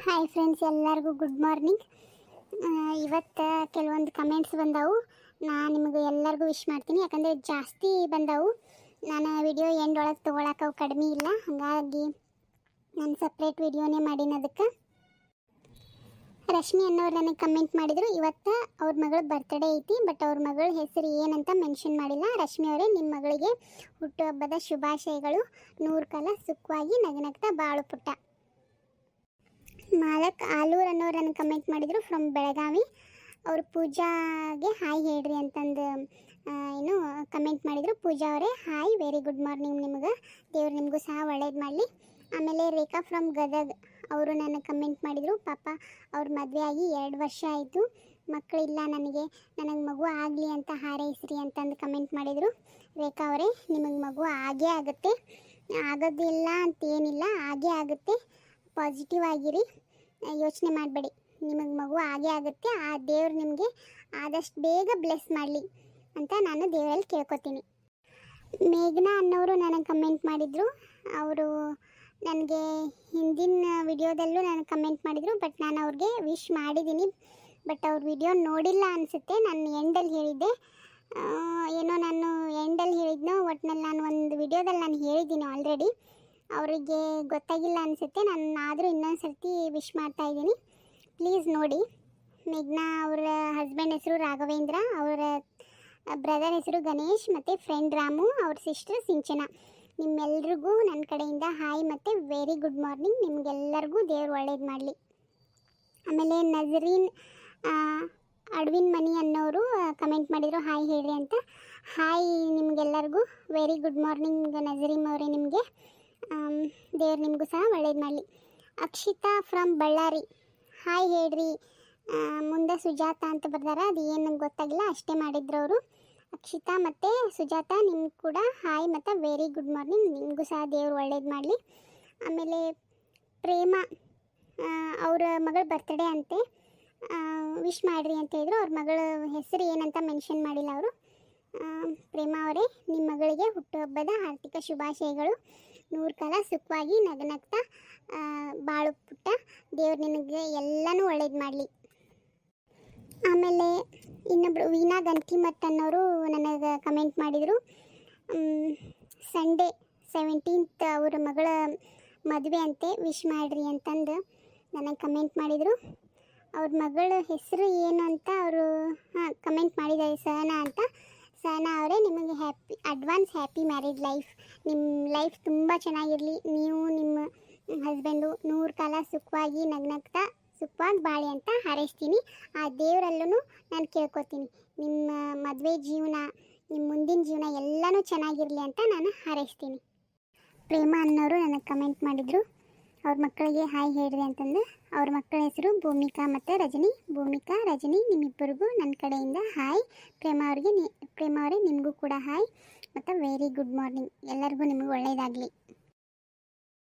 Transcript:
Hi friends ಎಲ್ಲರಿಗೂ good morning ಇವತ್ತು ಕೆಲವೊಂದು ಕಮೆಂಟ್ಸ್ ಬಂದವು. ನಾನು ನಿಮಗೆ ಎಲ್ಲರಿಗೂ ವಿಶ್ ಮಾಡ್ತೀನಿ. ಯಾಕಂದರೆ ಜಾಸ್ತಿ ಬಂದವು. ನಾನು ವಿಡಿಯೋ ಎಂಡ್ ಒಳಗೆ ತೊಗೊಳಕ್ಕೆ ಅವು ಕಡಿಮೆ ಇಲ್ಲ. ಹಾಗಾಗಿ ನಾನು ಸಪ್ರೇಟ್ ವಿಡಿಯೋನೇ ಮಾಡೀನಿ ಅದಕ್ಕೆ. ರಶ್ಮಿ ಅನ್ನೋರು ನನಗೆ ಕಮೆಂಟ್ ಮಾಡಿದರು, ಇವತ್ತು ಅವ್ರ ಮಗಳ ಬರ್ತ್ಡೇ ಐತಿ ಬಟ್ ಅವ್ರ ಮಗಳ ಹೆಸರು ಏನಂತ ಮೆನ್ಷನ್ ಮಾಡಿಲ್ಲ. ರಶ್ಮಿ ಅವರೇ ನಿಮ್ಮ ಮಗಳಿಗೆ ಹುಟ್ಟುಹಬ್ಬದ ಶುಭಾಶಯಗಳು. ನೂರು ಕಾಲ ಸುಖವಾಗಿ ನಗನಗ್ತಾ ಬಾಳು ಪುಟ್ಟ. ಮಾಲಕ್ ಆಲೂರ್ ಅನ್ನೋರು ಕಮೆಂಟ್ ಮಾಡಿದರು ಫ್ರಮ್ ಬೆಳಗಾವಿ. ಅವರು ಪೂಜಾಗೆ ಹಾಯ್ ಹೇಳ್ರಿ ಅಂತಂದು ಏನು ಕಮೆಂಟ್ ಮಾಡಿದರು. ಪೂಜಾ ಅವರೇ ಹಾಯ್ ವೆರಿ ಗುಡ್ ಮಾರ್ನಿಂಗ್ ನಿಮ್ಗೆ. ದೇವ್ರು ನಿಮಗೂ ಸಹ ಒಳ್ಳೇದು ಮಾಡಲಿ. ಆಮೇಲೆ ರೇಖಾ ಫ್ರಮ್ ಗದಗ್ ಅವರು ನನಗೆ ಕಮೆಂಟ್ ಮಾಡಿದರು. ಪಾಪ, ಅವ್ರ ಮದುವೆ ಆಗಿ ಎರಡು ವರ್ಷ ಆಯಿತು. ಮಕ್ಕಳಿಲ್ಲ ನನಗೆ. ನನಗೆ ಮಗು ಆಗಲಿ ಅಂತ ಹಾರೈಸ್ರಿ ಅಂತಂದು ಕಮೆಂಟ್ ಮಾಡಿದರು. ರೇಖಾ ಅವರೇ, ನಿಮಗೆ ಮಗು ಆಗೇ ಆಗುತ್ತೆ. ಆಗೋದಿಲ್ಲ ಅಂತೇನಿಲ್ಲ ಆಗೇ ಆಗುತ್ತೆ. ಪಾಸಿಟಿವ್ ಆಗಿರಿ. ಯೋಚನೆ ಮಾಡಬೇಡಿ. ನಿಮಗೆ ಮಗು ಆಗೇ ಆಗುತ್ತೆ. ಆ ದೇವ್ರು ನಿಮಗೆ ಆದಷ್ಟು ಬೇಗ ಬ್ಲೆಸ್ ಮಾಡಲಿ ಅಂತ ನಾನು ದೇವರಲ್ಲಿ ಕೇಳ್ಕೊತೀನಿ. ಮೇಘನಾ ಅನ್ನೋರು ನನಗೆ ಕಮೆಂಟ್ ಮಾಡಿದರು. ಅವರು ನನಗೆ ಹಿಂದಿನ ವಿಡಿಯೋದಲ್ಲೂ ನನಗೆ ಕಮೆಂಟ್ ಮಾಡಿದರು. ಬಟ್ ನಾನು ಅವ್ರಿಗೆ ವಿಶ್ ಮಾಡಿದ್ದೀನಿ ಬಟ್ ಅವ್ರ ವಿಡಿಯೋ ನೋಡಿಲ್ಲ ಅನಿಸುತ್ತೆ. ನಾನು ಎಂಡಲ್ಲಿ ಹೇಳಿದ್ದೆ. ಏನೋ ನಾನು ಎಂಡಲ್ಲಿ ಹೇಳಿದ್ನೋ, ಒಟ್ನಲ್ಲಿ ನಾನು ಒಂದು ವಿಡಿಯೋದಲ್ಲಿ ನಾನು ಹೇಳಿದ್ದೀನಿ ಆಲ್ರೆಡಿ ಅವರಿಗೆ ಗೊತ್ತಾಗಿಲ್ಲ ಅನಿಸುತ್ತೆ. ನಾನು ಆದರೂ ಇನ್ನೊಂದು ಸರ್ತಿ ವಿಶ್ ಮಾಡ್ತಾ ಇದ್ದೀನಿ. ಪ್ಲೀಸ್ ನೋಡಿ. ಮೇಘ್ನಾ ಅವರ ಹಸ್ಬೆಂಡ್ ಹೆಸರು ರಾಘವೇಂದ್ರ, ಅವರ ಬ್ರದರ್ ಹೆಸರು ಗಣೇಶ್ ಮತ್ತು ಫ್ರೆಂಡ್ ರಾಮು, ಅವ್ರ ಸಿಸ್ಟರ್ ಸಿಂಚನ. ನಿಮ್ಮೆಲ್ರಿಗೂ ನನ್ನ ಕಡೆಯಿಂದ ಹಾಯ್ ಮತ್ತು ವೆರಿ ಗುಡ್ ಮಾರ್ನಿಂಗ್ ನಿಮಗೆಲ್ಲರಿಗೂ ದೇವ್ರು ಒಳ್ಳೇದು ಮಾಡಲಿ. ಆಮೇಲೆ ನಜರೀನ್ ಅಡ್ವಿನ್ ಮನಿ ಅನ್ನೋರು ಕಮೆಂಟ್ ಮಾಡಿದರು ಹಾಯ್ ಹೇಳಿ ಅಂತ. ಹಾಯ್ ನಿಮಗೆಲ್ಲರಿಗೂ. ವೆರಿ ಗುಡ್ ಮಾರ್ನಿಂಗ್ ನಜರೀಮ್ ಅವರೇ ನಿಮಗೆ. ದೇವ್ರು ನಿಮಗೂ ಸಹ ಒಳ್ಳೇದು ಮಾಡಲಿ. ಅಕ್ಷಿತಾ ಫ್ರಮ್ ಬಳ್ಳಾರಿ ಹಾಯ್ ಹೇಳ್ರಿ. ಮುಂದೆ ಸುಜಾತ ಅಂತ ಬರ್ದಾರ, ಅದು ಏನು ನಂಗೆ ಗೊತ್ತಾಗಿಲ್ಲ, ಅಷ್ಟೇ ಮಾಡಿದ್ರು ಅವರು. ಅಕ್ಷಿತಾ ಮತ್ತು ಸುಜಾತ ನಿಮ್ಗೆ ಕೂಡ ಹಾಯ್ ಮತ್ತು ವೆರಿ ಗುಡ್ ಮಾರ್ನಿಂಗ್ ನಿಮಗೂ ಸಹ ದೇವ್ರು ಒಳ್ಳೇದು ಮಾಡಲಿ. ಆಮೇಲೆ ಪ್ರೇಮ ಅವರ ಮಗಳ ಬರ್ತ್ಡೇ ಅಂತೆ. ವಿಶ್ ಮಾಡಿರಿ ಅಂತ ಹೇಳಿದ್ರು. ಅವ್ರ ಮಗಳ ಹೆಸರು ಏನಂತ ಮೆನ್ಷನ್ ಮಾಡಿಲ್ಲ ಅವರು. ಪ್ರೇಮ ಅವರೇ ನಿಮ್ಮ ಮಗಳಿಗೆ ಹುಟ್ಟುಹಬ್ಬದ ಆರ್ಥಿಕ ಶುಭಾಶಯಗಳು. ನೂರು ಕಾಲ ಸುಖವಾಗಿ ನಗನಗ್ತಾ ಬಾಳು ಪುಟ್ಟ ದೇವ್ರು ನಿನಗೆ ಎಲ್ಲನೂ ಒಳ್ಳೇದು ಮಾಡಲಿ. ಆಮೇಲೆ ಇನ್ನೊಬ್ರು ವೀಣಾ ಮತ್ತು ಅನ್ನೋರು ನನಗೆ ಕಮೆಂಟ್ ಮಾಡಿದರು. ಸಂಡೇ ಸೆವೆಂಟೀನ್ತ್ ಅವ್ರ ಮಗಳ ಮದುವೆ ಅಂತೆ ವಿಶ್ ಮಾಡಿರಿ ಅಂತಂದು ನನಗೆ ಕಮೆಂಟ್ ಮಾಡಿದರು. ಅವ್ರ ಮಗಳ ಹೆಸರು ಏನು ಅಂತ ಅವರು, ಹಾಂ ಕಮೆಂಟ್ ಮಾಡಿದ್ದಾರೆ, ಸಹನಾ ಅಂತ. ಸಹನಾ ಅವರೇ ನಿಮಗೆ happy advance happy married life ನಿಮ್ಮ ಲೈಫ್ ತುಂಬ ಚೆನ್ನಾಗಿರಲಿ. ನೀವು ನಿಮ್ಮ ಹಸ್ಬೆಂಡು ನೂರು ಕಾಲ ಸುಖವಾಗಿ ನಗ್ನಗ್ತಾ, ಸುಖವಾಗಿ ಬಾಳಿ ಅಂತ ಹಾರೈಸ್ತೀನಿ. ಆ ದೇವರಲ್ಲೂ ನಾನು ಕೇಳ್ಕೊತೀನಿ. ನಿಮ್ಮ ಮದುವೆ ಜೀವನ, ನಿಮ್ಮ ಮುಂದಿನ ಜೀವನ ಎಲ್ಲನೂ ಚೆನ್ನಾಗಿರಲಿ ಅಂತ ನಾನು ಹಾರೈಸ್ತೀನಿ. ಪ್ರೇಮ ಅನ್ನೋರು ನನಗೆ ಕಮೆಂಟ್ ಮಾಡಿದರು. ಅವ್ರ ಮಕ್ಕಳಿಗೆ ಹಾಯ್ ಹೇಳ್ರಿ ಅಂತಂದು. ಅವ್ರ ಮಕ್ಕಳ ಹೆಸರು ಭೂಮಿಕಾ ಮತ್ತು ರಜನಿ. ಭೂಮಿಕಾ, ರಜನಿ, ನಿಮ್ಮಿಬ್ಬರಿಗೂ ನನ್ನ ಕಡೆಯಿಂದ ಹಾಯ್. ಪ್ರೇಮ ಅವ್ರಿಗೆ ನಿ, ಪ್ರೇಮ ಅವರೇ, ನಿಮಗೂ ಕೂಡ ಹಾಯ್. ಮತ್ತು ವೆರಿ ಗುಡ್ ಮಾರ್ನಿಂಗ್ ಎಲ್ಲರಿಗೂ ನಿಮಗೆ ಒಳ್ಳೆಯದಾಗಲಿ